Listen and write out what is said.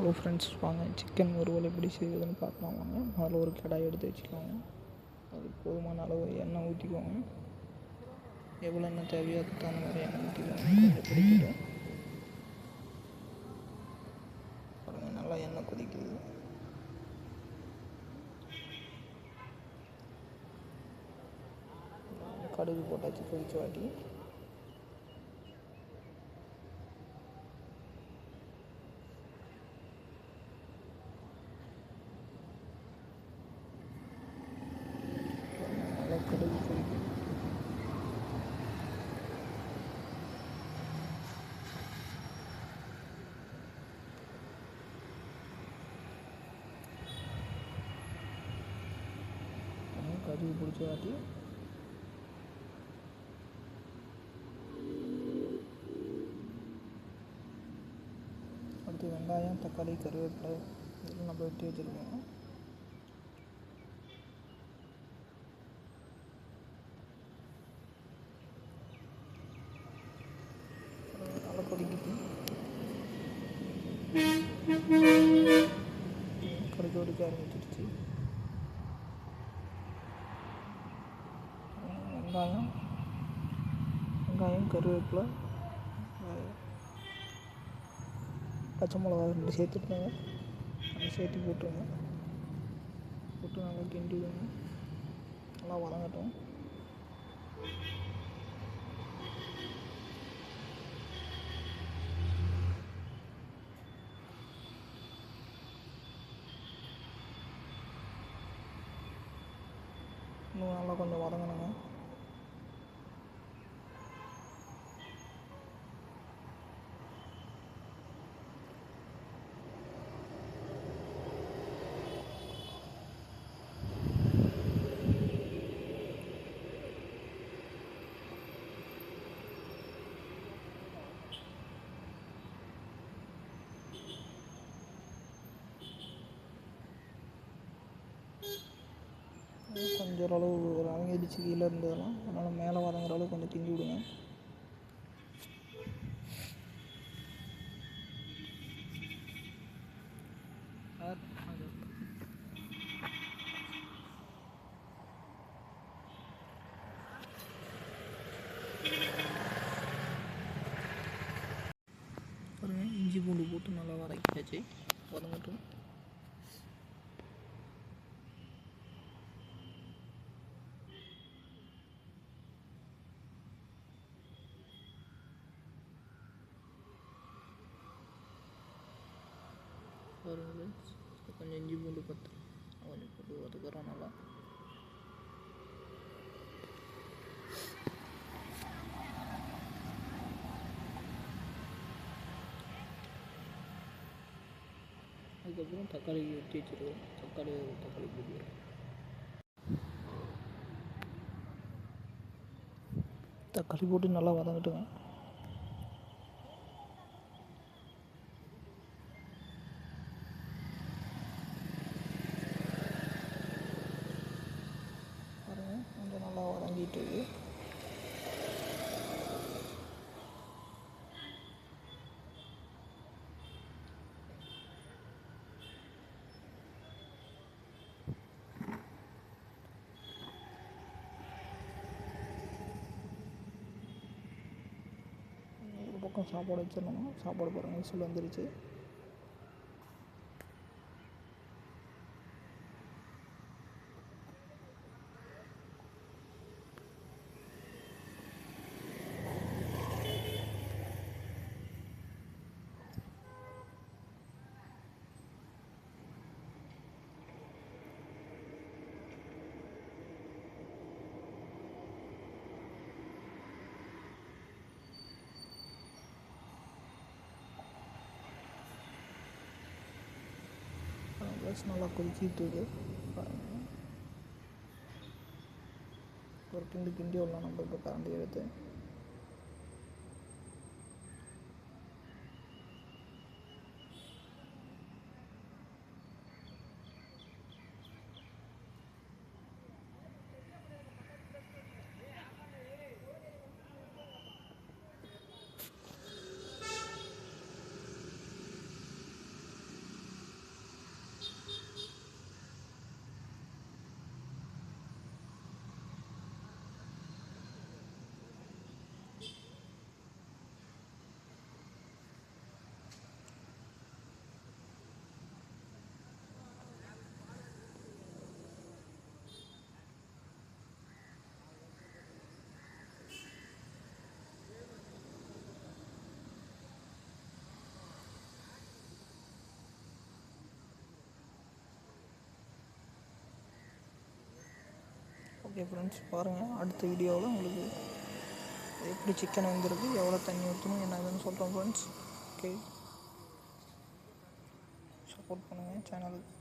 Hello friends வாங்க. Chicken வறுவல் எப்படி செய்வதுன்னு பார்க்கலாம். வாங்க. முதல்ல ஒரு கடாய் எடுத்து வச்சுக்கோங்க. அது போதுமான அளவு எண்ணெய் ஊற்றிக்கோங்க எவ்வளோ எண்ணெய் தேவையோ அதுக்கு தகுந்த மாதிரி எண்ணெய் ஊற்றிக்கோங்க கொஞ்சம் பிடிக்கட்டும் பாருங்கள் நல்லா எண்ணெய் கொதிக்குது. கடுகு போட்டாச்சு கொதிச்சு வாட்டி நல்லா கடுகு கொதிக்குது கடுகு பிடிச்ச வாட்டி அடுத்து வெங்காயம் தக்காளி கருவேப்பிலை இதெல்லாம் நம்ம வெட்டி வச்சுருக்கோம். நல்லா கொதிக்குது கடுகு கொதிக்க ஆரம்பிச்சிருச்சு. வெங்காயம். வெங்காயம் கருவேப்பிலை பச்சை மிளகா ரெண்டு சேர்த்துட்டுங்க அதை சேர்த்து போட்டுருங்க. போட்டு நல்லா கிண்டி நல்லா வதங்கட்டும். இன்னும் நல்லா கொஞ்சம் வதங்கணுங்க. கொஞ்சம் ஓரளவு ஒரு அவங்கிடுச்சு கீழே இருந்ததெல்லாம் அதனால் மேலே வதங்குற அளவு கொஞ்சம் திங்கி விடுங்க. இஞ்சி பூண்டு போட்டு நல்லா வதக்கியாச்சு. வதங்கட்டும். பாருங்க கொஞ்சம் இஞ்சி பூண்டு பத்து கொஞ்சம் போட்டு வதக்குறோம் நல்லா அதுக்கப்புறம் தக்காளி வெட்டி வச்சுருவோம் தக்காளி தக்காளி போட்டு தக்காளி போட்டு நல்லா வதங்கட்டுங்க பாருங்க கொஞ்சம் நல்லா ஒரு பக்கம் சாப்பாடு வச்சிடணும். சாப்பாடு பாருங்கள் விசில் வந்துருச்சு. பஸ் நல்லா கொதிக்கிட்டு இருக்கு. பாருங்க. ஒரு கிண்டு கிண்டி விடலாம் நம்ம இப்போ கரண்டி எடுத்து ஓகே ஃப்ரெண்ட்ஸ் பாருங்கள் அடுத்த வீடியோவில் உங்களுக்கு எப்படி சிக்கன் வந்துருக்கு எவ்வளோ தண்ணி ஊற்றணும் என்னதுன்னு சொல்கிறோம் ஃப்ரெண்ட்ஸ் ஓகே சப்போர்ட் பண்ணுங்கள் சேனலுக்கு